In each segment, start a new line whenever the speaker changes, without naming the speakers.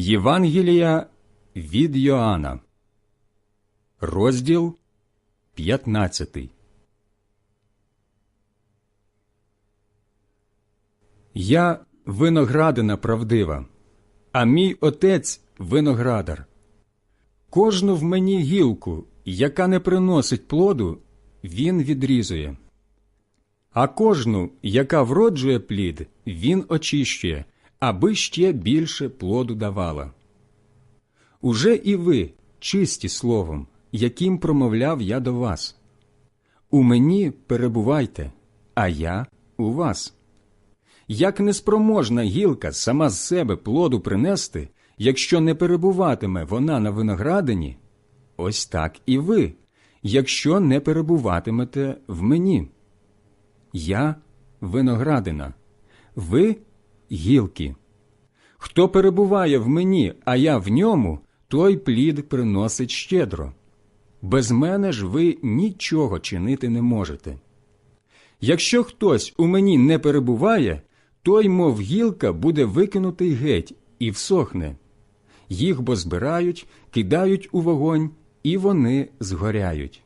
Євангелія від Йоанна, розділ 15. Я виноградина правдива, а мій отець виноградар. Кожну в мені гілку, яка не приносить плоду, він відрізує. А кожну, яка вроджує плід, він очищує, аби ще більше плоду давала. Уже і ви чисті словом, яким промовляв я до вас. У мені перебувайте, а я у вас. Як неспроможна гілка сама з себе плоду принести, якщо не перебуватиме вона на виноградині, ось так і ви, якщо не перебуватимете в мені. Я виноградина, ви гілки. Хто перебуває в мені, а я в ньому, той плід приносить щедро. Без мене ж ви нічого чинити не можете. Якщо хтось у мені не перебуває, той, мов гілка, буде викинутий геть і всохне. Їх бо збирають, кидають у вогонь, і вони згоряють.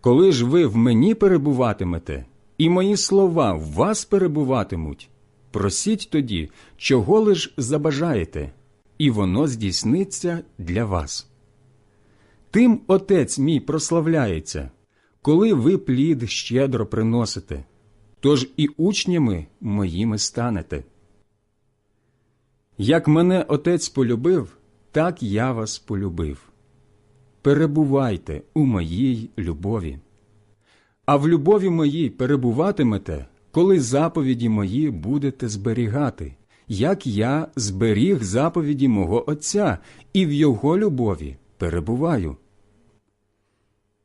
Коли ж ви в мені перебуватимете, і мої слова в вас перебуватимуть, просіть тоді, чого лиш забажаєте, і воно здійсниться для вас. Тим отець мій прославляється, коли ви плід щедро приносите, тож і учнями моїми станете. Як мене отець полюбив, так я вас полюбив. Перебувайте у моїй любові. А в любові моїй перебуватимете, коли заповіді мої будете зберігати, як я зберіг заповіді мого Отця і в його любові перебуваю.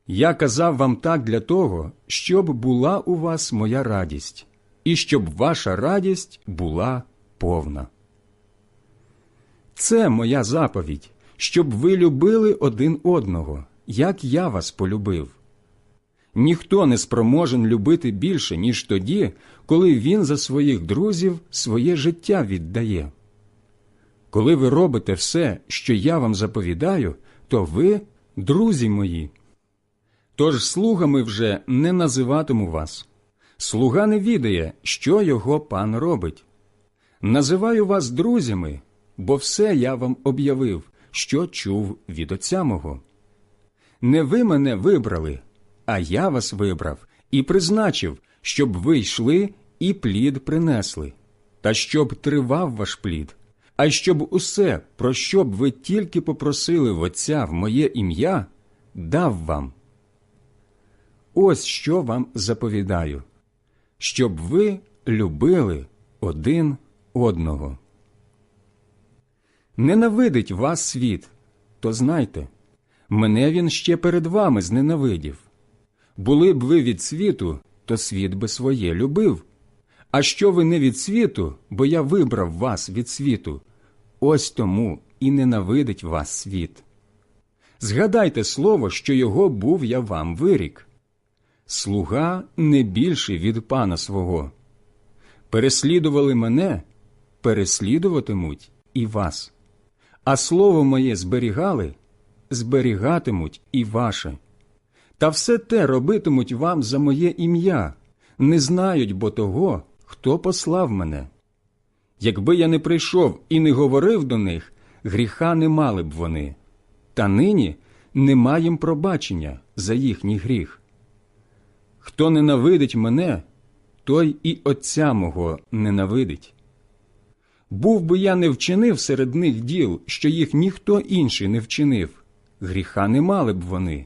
Я казав вам так для того, щоб була у вас моя радість, і щоб ваша радість була повна. Це моя заповідь, щоб ви любили один одного, як я вас полюбив. Ніхто не спроможен любити більше, ніж тоді, коли він за своїх друзів своє життя віддає. Коли ви робите все, що я вам заповідаю, то ви друзі мої. Тож слугами вже не називатиму вас. Слуга не відає, що його пан робить. Називаю вас друзями, бо все я вам об'явив, що чув від отця мого. Не ви мене вибрали, а я вас вибрав і призначив, щоб ви йшли і плід принесли, та щоб тривав ваш плід, а щоб усе, про що б ви тільки попросили в Отця в моє ім'я, дав вам. Ось що вам заповідаю, щоб ви любили один одного. Ненавидить вас світ, то знайте, мене він ще перед вами зненавидів. Були б ви від світу, то світ би своє любив. А що ви не від світу, бо я вибрав вас від світу, ось тому і ненавидить вас світ. Згадайте слово, що його був я вам вирік. Слуга не більший від пана свого. Переслідували мене, переслідуватимуть і вас. А слово моє зберігали, зберігатимуть і ваше. Та все те робитимуть вам за моє ім'я, не знають бо того, хто послав мене. Якби я не прийшов і не говорив до них, гріха не мали б вони, та нині нема їм пробачення за їхній гріх. Хто ненавидить мене, той і Отця мого ненавидить. Був би я не вчинив серед них діл, що їх ніхто інший не вчинив, гріха не мали б вони.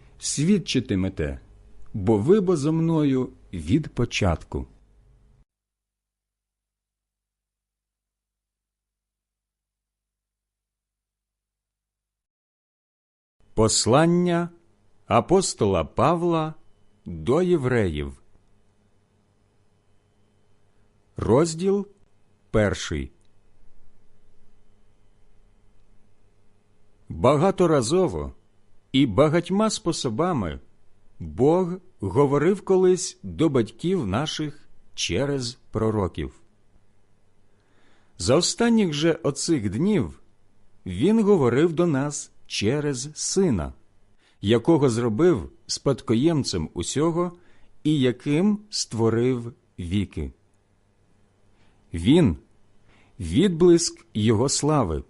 свідчитимете, бо ви бо зо мною від початку. Послання апостола Павла до євреїв. Розділ перший. Багаторазово і багатьма способами Бог говорив колись до батьків наших через пророків. За останніх же оцих днів Він говорив до нас через Сина, якого зробив спадкоємцем усього і яким створив віки. Він відблиск Його слави,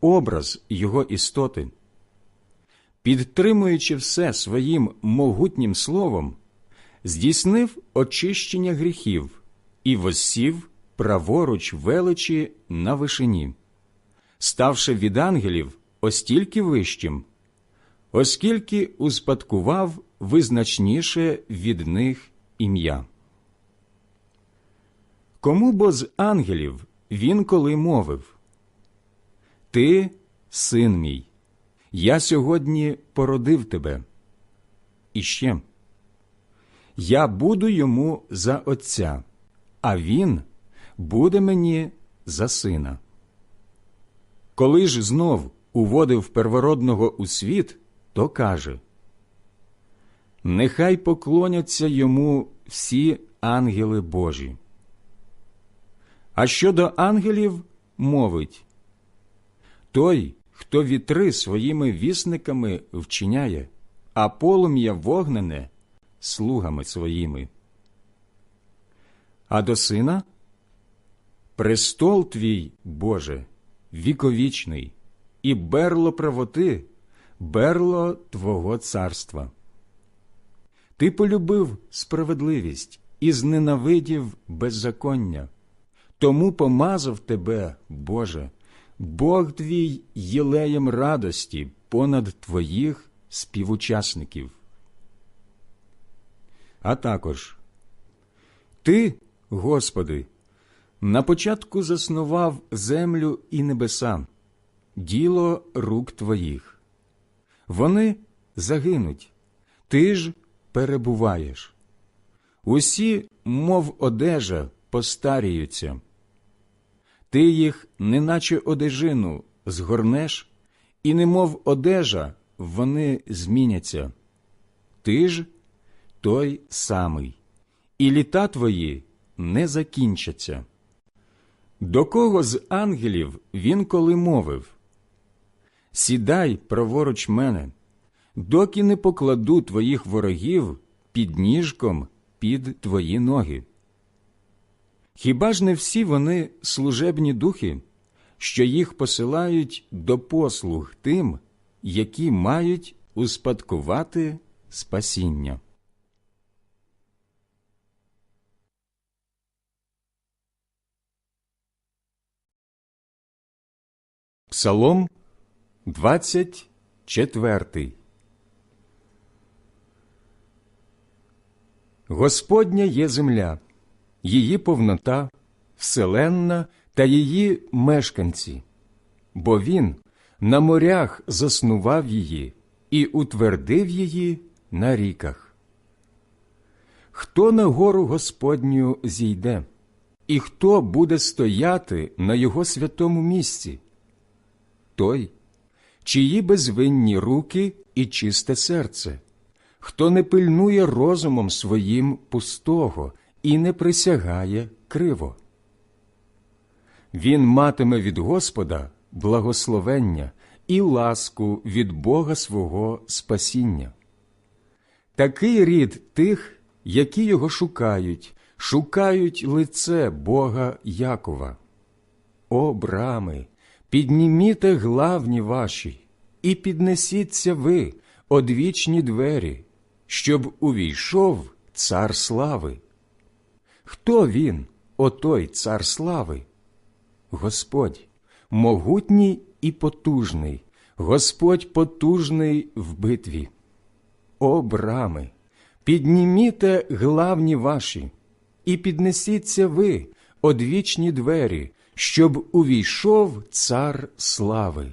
образ Його істоти. Підтримуючи все своїм могутнім словом, здійснив очищення гріхів і воссів праворуч величі на вишині, ставши від ангелів остільки вищим, оскільки успадкував визначніше від них ім'я. Кому бо з ангелів він коли мовив? Ти, син мій, я сьогодні породив тебе. І ще я буду йому за отця, а він буде мені за сина. Коли ж знов уводив первородного у світ, то каже Нехай поклоняться йому всі ангели Божі. А щодо ангелів мовить той, хто вітри своїми вісниками вчиняє, а полум'я вогнене слугами своїми. А до сина престол твій, Боже, віковічний, і берло правоти, берло Твого царства. Ти полюбив справедливість і зненавидів беззаконня, тому помазав тебе, Боже, Бог твій єлеєм радості понад твоїх співучасників. А також Ти, Господи, на початку заснував землю і небеса, діло рук твоїх. Вони загинуть, ти ж перебуваєш. Усі, мов одежа, постаріються. Ти їх, неначе одежину, згорнеш, і, немов одежа, вони зміняться. Ти ж той самий, і літа твої не закінчаться. До кого з ангелів він коли мовив Сідай праворуч мене, доки не покладу твоїх ворогів під ніжком під твої ноги. Хіба ж не всі вони служебні духи, що їх посилають до послуг тим, які мають успадкувати спасіння? Псалом 24 Господня є земля, її повнота, вселенна та її мешканці, бо Він на морях заснував її і утвердив її на ріках. Хто на гору Господню зійде, і хто буде стояти на його святому місці? той, чиї безвинні руки і чисте серце, хто не пильнує розумом своїм пустого і не присягає криво. Він матиме від Господа благословення і ласку від Бога свого спасіння. Такий рід тих, які його шукають, шукають лице Бога Якова. О, брами, Підніміте главні ваші, і піднесіться ви, одвічні двері, щоб увійшов цар слави. Хто він, отой цар слави? Господь, могутній і потужний, Господь потужний в битві. О, брами, підніміте главні ваші, і піднесіться ви, одвічні двері, щоб увійшов цар слави.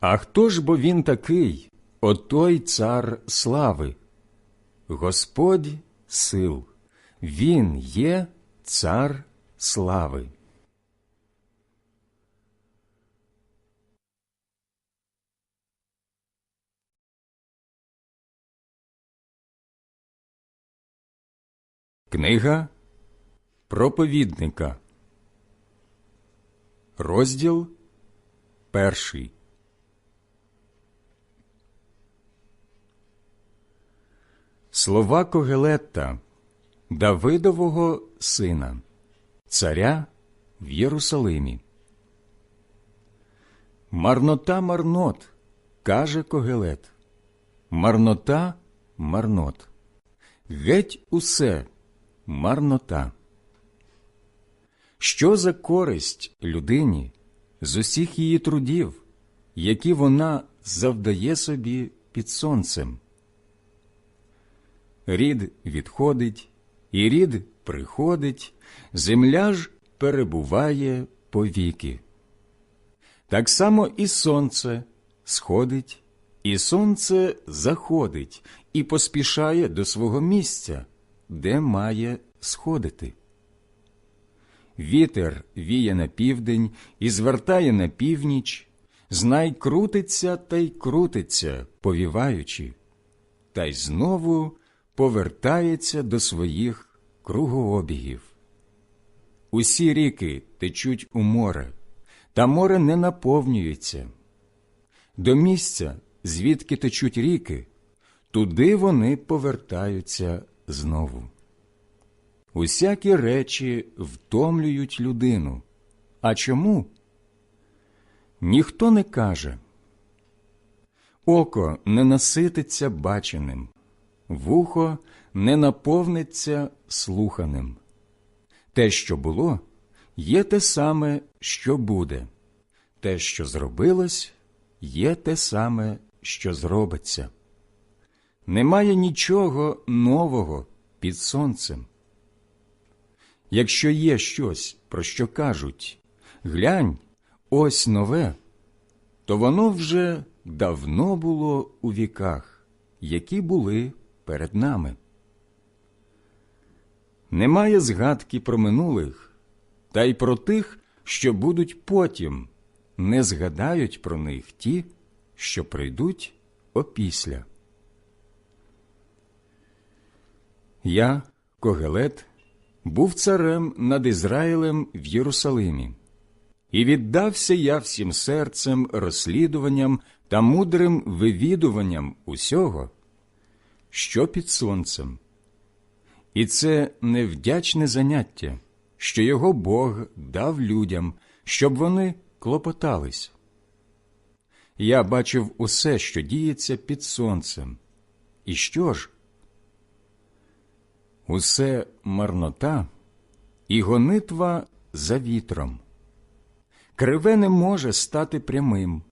А хто ж бо він такий, отой цар слави? Господь сил, Він є цар слави. Книга проповідника, розділ перший. Слова Когелетта, Давидового сина, царя в Єрусалимі. Марнота марнот, каже Когелет. Марнота марнот. Геть усе марнота. Що за користь людині з усіх її трудів, які вона завдає собі під сонцем? Рід відходить, і рід приходить, земля ж перебуває повіки. Так само і сонце сходить, і сонце заходить і поспішає до свого місця, де має сходити. Вітер віє на південь і звертає на північ, знай крутиться та й крутиться, повіваючи, та й знову повертається до своїх кругообігів. Усі ріки течуть у море, та море не наповнюється. До місця, звідки течуть ріки, туди вони повертаються знову. Усякі речі втомлюють людину. А чому? Ніхто не каже. Око не насититься баченим, вухо не наповниться слуханим. Те, що було, є те саме, що буде, те, що зробилось, є те саме, що зробиться. Немає нічого нового під сонцем. Якщо є щось, про що кажуть глянь, ось нове, то воно вже давно було у віках, які були перед нами. Немає згадки про минулих, та й про тих, що будуть потім, не згадають про них ті, що прийдуть опісля. Я, Когелет, був царем над Ізраїлем в Єрусалимі, і віддався я всім серцем, розслідуванням та мудрим вивідуванням усього, що під сонцем. І це невдячне заняття, що його Бог дав людям, щоб вони клопотались. Я бачив усе, що діється під сонцем. І що ж? Усе марнота і гонитва за вітром. Криве не може стати прямим,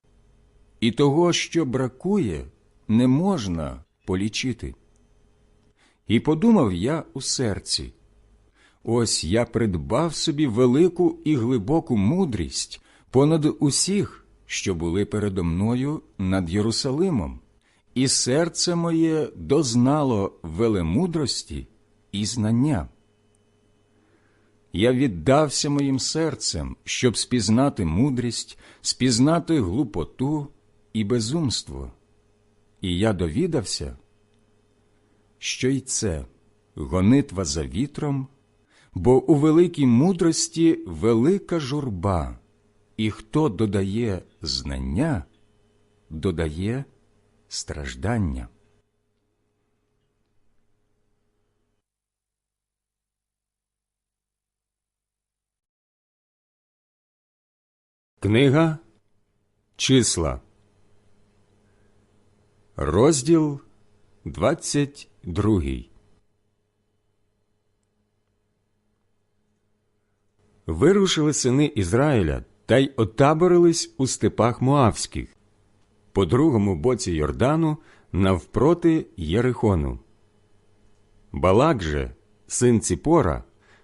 і того, що бракує, не можна полічити. І подумав я у серці ось я придбав собі велику і глибоку мудрість понад усіх, що були передо мною над Єрусалимом, і серце моє дознало велемудрості і знання. Я віддався моїм серцем, щоб спізнати мудрість, спізнати глупоту і безумство, і я довідався, що й це гонитва за вітром, бо у великій мудрості велика журба, і хто додає знання, додає страждання. Книга Числа, розділ двадцять другий. Вирушили сини Ізраїля та й отаборились у степах Моавських, по другому боці Йордану, навпроти Єрихону. Балак же, син Ціпора,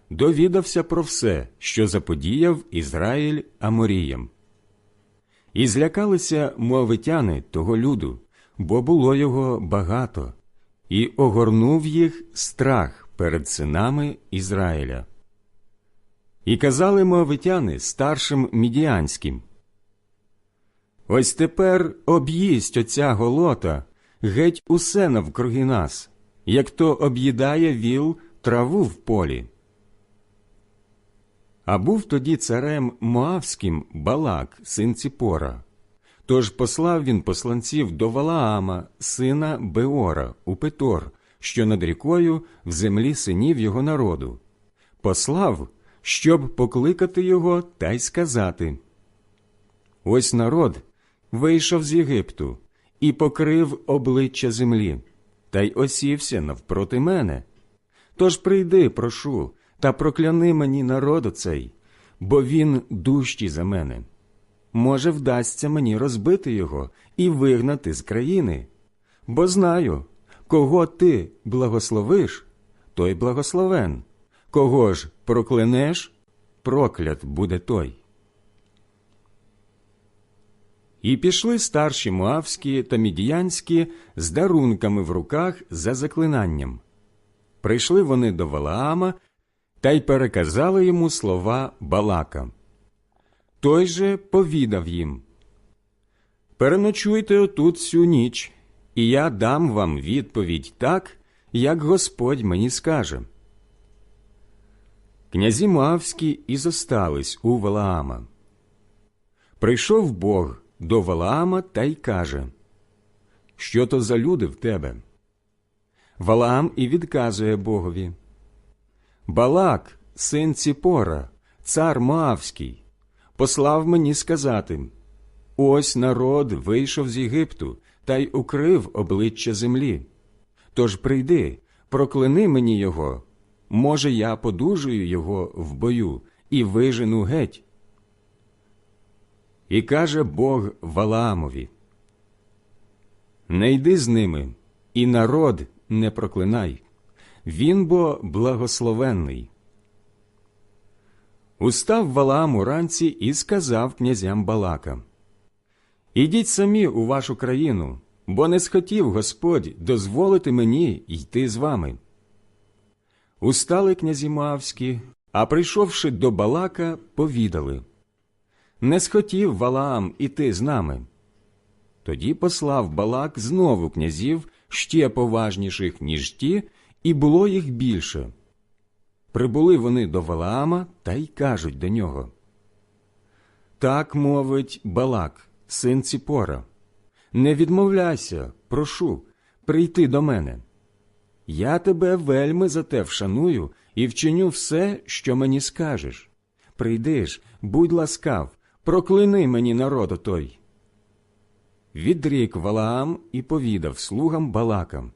довідався про все, що заподіяв Ізраїль Аморіям. І злякалися муавитяни того люду, бо було його багато, і огорнув їх страх перед синами Ізраїля. І казали муавитяни старшим мідіанським. Ось тепер об'їсть оця голота геть усе навкруги нас, як то об'їдає віл траву в полі. А був тоді царем Моавським Балак, син Ціпора. Тож послав він посланців до Валаама, сина Беора, у Петор, що над рікою в землі синів його народу. Послав, щоб покликати його та й сказати Ось народ вийшов з Єгипту і покрив обличчя землі, та й осівся навпроти мене. Тож прийди, прошу, та прокляни мені народу цей, бо він дужчий за мене. Може, вдасться мені розбити його і вигнати з країни, бо знаю, кого ти благословиш, той благословен, кого ж проклянеш, проклят буде той. І пішли старші муавські та мідіянські з дарунками в руках за заклинанням. Прийшли вони до Валаама та й переказали йому слова Балака. Той же повідав їм Переночуйте отут всю ніч, і я дам вам відповідь так, як Господь мені скаже. Князі Муавські і зостались у Валаама. Прийшов Бог до Валаама та й каже Що то за люди в тебе? Валаам і відказує Богові. Балак, син Ціпора, цар Моавський, послав мені сказати Ось народ вийшов з Єгипту та й укрив обличчя землі. Тож прийди, проклини мені його. Може, я подужую його в бою і вижену геть. І каже Бог Валаамові Не йди з ними, і народ не проклинай. Він бо благословенний. Устав Валаам уранці і сказав князям Балака Ідіть самі у вашу країну, бо не схотів Господь дозволити мені йти з вами. Устали князі Мавські, а прийшовши до Балака, повідали Не схотів Валаам іти з нами. Тоді послав Балак знову князів ще поважніших, ніж ті, і було їх більше. Прибули вони до Валаама та й кажуть до нього. Так мовить Балак, син Ціпора. Не відмовляйся, прошу, прийти до мене. Я тебе вельми за те вшаную і вчиню все, що мені скажеш. Прийди ж, будь ласкав, проклини мені народу той. Відрік Валаам і повідав слугам Балакам.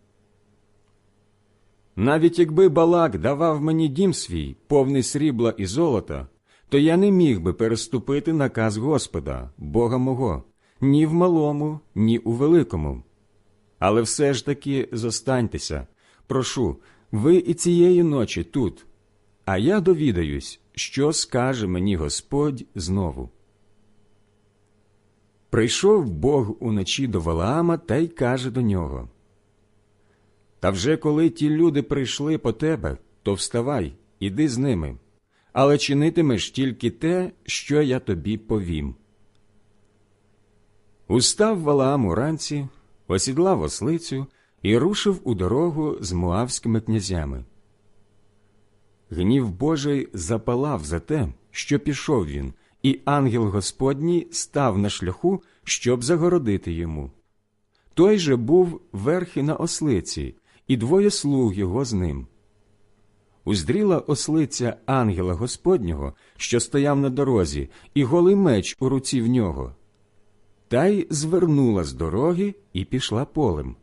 Навіть якби Балак давав мені дім свій, повний срібла і золота, то я не міг би переступити наказ Господа, Бога мого, ні в малому, ні у великому. Але все ж таки зостаньтеся, прошу, ви і цієї ночі тут, а я довідаюсь, що скаже мені Господь знову. Прийшов Бог уночі до Валаама та й каже до нього Та вже коли ті люди прийшли по тебе, то вставай, іди з ними, але чинитимеш тільки те, що я тобі повім. Устав Валаам уранці, осідлав ослицю і рушив у дорогу з муавськими князями. Гнів Божий запалав за те, що пішов він, і ангел Господній став на шляху, щоб загородити йому. Той же був верхи на ослиці, і двоє слуг його з ним. Уздріла ослиця ангела Господнього, що стояв на дорозі, і голий меч у руці в нього. Та й звернула з дороги і пішла полем.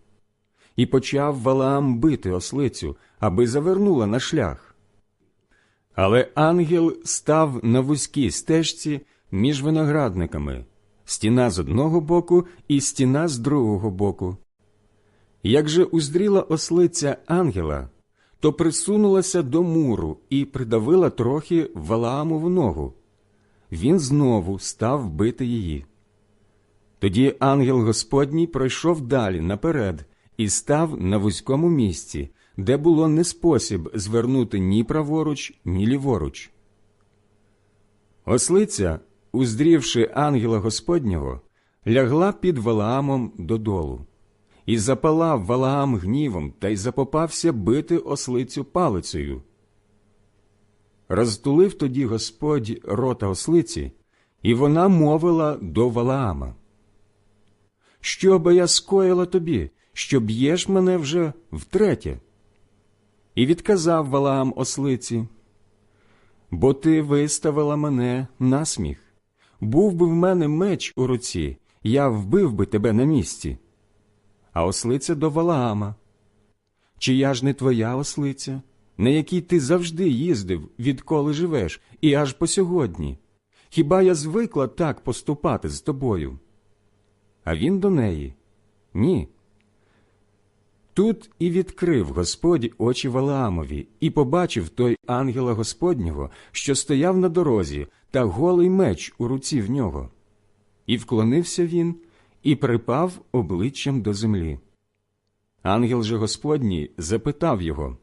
І почав Валаам бити ослицю, аби завернула на шлях. Але ангел став на вузькій стежці між виноградниками, стіна з одного боку і стіна з другого боку. Як же уздріла ослиця ангела, то присунулася до муру і придавила трохи Валаамову ногу. Він знову став бити її. Тоді ангел Господній пройшов далі наперед і став на вузькому місці, де було не спосіб звернути ні праворуч, ні ліворуч. Ослиця, уздрівши ангела Господнього, лягла під Валаамом додолу. І запалав Валаам гнівом та й запопався бити ослицю палицею. Розтулив тоді Господь рота ослиці, і вона мовила до Валаама. Що би я скоїла тобі, що б'єш мене вже втретє? І відказав Валаам ослиці, бо ти виставила мене на сміх. Був би в мене меч у руці, я вбив би тебе на місці. А ослиця до Валаама. Чи я ж не твоя ослиця, на якій ти завжди їздив, відколи живеш, і аж по сьогодні? Хіба я звикла так поступати з тобою? А він до неї ні. Тут і відкрив Господь очі Валаамові, і побачив той ангела Господнього, що стояв на дорозі, та голий меч у руці в нього. І вклонився він, і припав обличчям до землі. Ангел же Господній запитав його,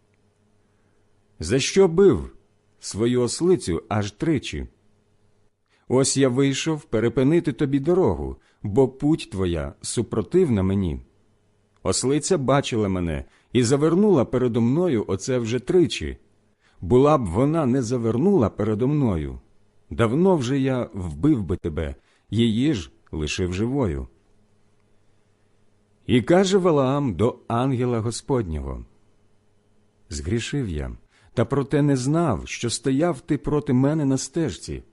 За що бив свою ослицю аж тричі? Ось я вийшов перепинити тобі дорогу, бо путь твоя супротивна мені. Ослиця бачила мене і завернула передо мною оце вже тричі. Була б вона не завернула передо мною. Давно вже я вбив би тебе, її ж лишив живою. І каже Валаам до ангела Господнього Згрішив я, та проте не знав, що стояв ти проти мене на стежці.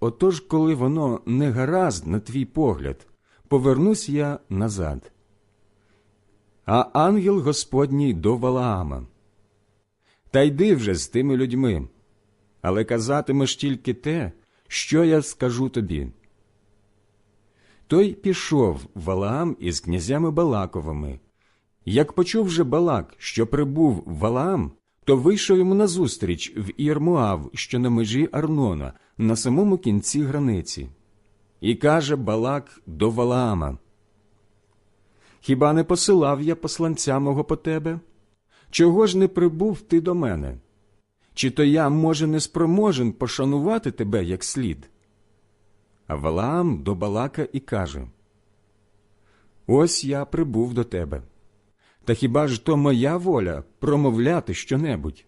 Отож, коли воно не гаразд на твій погляд, повернусь я назад. А ангел Господній до Валаама. Та йди вже з тими людьми, але казатимеш тільки те, що я скажу тобі. Той пішов Валаам із князями Балаковими. Як почув же Балак, що прибув Валаам, то вийшов йому назустріч в Ірмуав, що на межі Арнона, на самому кінці границі. І каже Балак до Валаама, Хіба не посилав я посланця мого по тебе? Чого ж не прибув ти до мене? Чи то я, може, не спроможен пошанувати тебе як слід? А Валаам до Балака і каже Ось я прибув до тебе. Та хіба ж то моя воля промовляти щонебудь?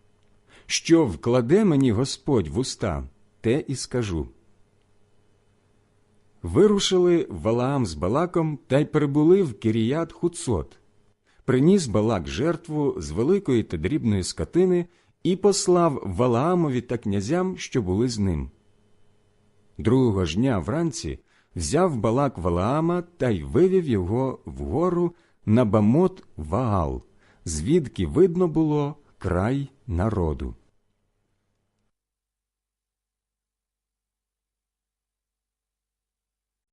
Що вкладе мені Господь в уста, те і скажу. Вирушили Валаам з Балаком та й прибули в Кіріят Хуцот. Приніс Балак жертву з великої та дрібної скотини і послав Валаамові та князям, що були з ним. Другого ж дня вранці взяв Балак Валаама та й вивів його вгору на Бамот Ваал, звідки видно було край народу.